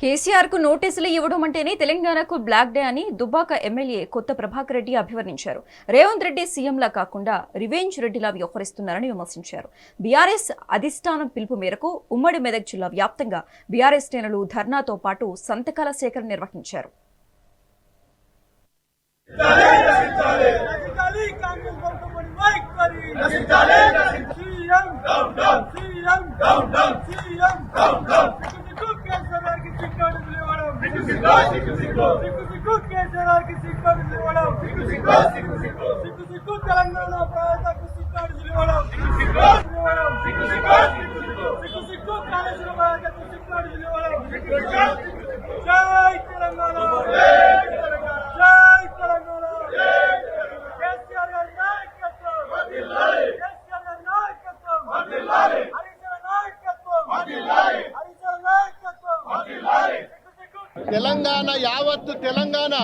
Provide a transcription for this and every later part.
కేసీఆర్కు నోటీసులు ఇవ్వడం అంటేనే తెలంగాణకు బ్లాక్ డే అని దుబ్బాక ఎమ్మెల్యే కొత్త ప్రభాకర్ రెడ్డి అభివర్ణించారు. రేవంత్ రెడ్డి సీఎంలా కాకుండా రివెంజ్ రెడ్డిలా వ్యవహరిస్తున్నారని విమర్శించారు. బీఆర్ఎస్ అధిష్టానం పిలుపు మేరకు ఉమ్మడి మెదక్ జిల్లా వ్యాప్తంగా బీఆర్ఎస్ శ్రేణులు ధర్నాతో పాటు సంతకాల సేకరణ నిర్వహించారు. సిగ్గు సిగ్గు సిగ్గు సిగ్గు సిగ్గు సిగ్గు కేసరాకి సిగ్గు ఇవ్వడం సిగ్గు సిగ్గు సిగ్గు సిగ్గు సిగ్గు సిగ్గు తెలంగాణ ప్రాంతకు సిగ్గు ఇవ్వడం సిగ్గు సిగ్గు ఇవ్వడం సిగ్గు సిగ్గు సిగ్గు సిగ్గు సిగ్గు సిగ్గు కాళేశ్వరం ప్రాంతకు సిగ్గు ఇవ్వడం సిగ్గు సిగ్గు తెలంగాణ యావత్తు తెలంగాణ.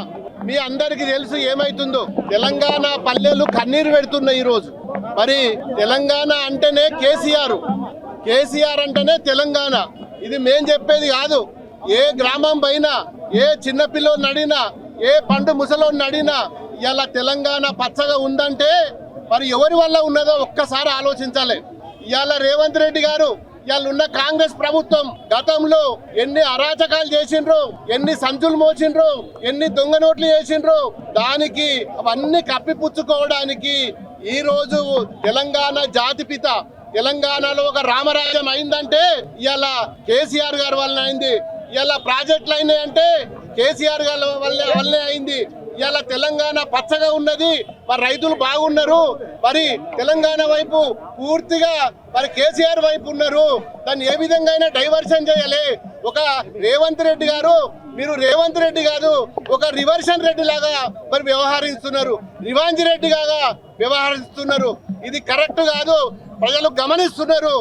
మీ అందరికి తెలుసు ఏమైతుందో. తెలంగాణ పల్లెలు కన్నీరు పెడుతున్నాయి ఈరోజు. మరి తెలంగాణ అంటేనే కేసీఆర్. కేసీఆర్ అంటేనే తెలంగాణ. ఇది మేం చెప్పేది కాదు. ఏ గ్రామం పైన ఏ చిన్నపిల్లని నడినా ఏ పండు ముసలోని నడినా ఇలా తెలంగాణ పచ్చగా ఉందంటే మరి ఎవరి వల్ల ఉన్నదో ఒక్కసారి ఆలోచించాలి. ఇవాళ రేవంత్ రెడ్డి గారు ఇవాళ ఉన్న కాంగ్రెస్ ప్రభుత్వం గతంలో ఎన్ని అరాచకాలు చేసిండ్రు ఎన్ని సంచులు మోసిండ్రు ఎన్ని దొంగ నోట్లు చేసిండ్రు దానికి అవన్నీ కప్పిపుచ్చుకోవడానికి ఈ రోజు తెలంగాణ జాతిపిత తెలంగాణలో ఒక రామరాజ్యం అయిందంటే ఇవాళ కేసీఆర్ గారి వల్ల అయింది. ఇవాళ ప్రాజెక్టులు అయినాయంటే కేసీఆర్ గారి వల్ల వల్లే అయింది. ఇవాళ తెలంగాణ పచ్చగా ఉన్నది. మరి రైతులు బాగున్నారు. మరి తెలంగాణ వైపు పూర్తిగా మరి కేసీఆర్ వైపు ఉన్నారు. దాన్ని ఏ విధంగా అయినా డైవర్షన్ చేయాలి. ఒక రేవంత్ రెడ్డి గారు మీరు రేవంత్ రెడ్డి కాదు ఒక రివర్షన్ రెడ్డి లాగా మరి వ్యవహరిస్తున్నారు. రివాంజ్ రెడ్డి లాగా వ్యవహరిస్తున్నారు. ఇది కరెక్ట్ కాదు. ప్రజలు గమనిస్తున్నారు.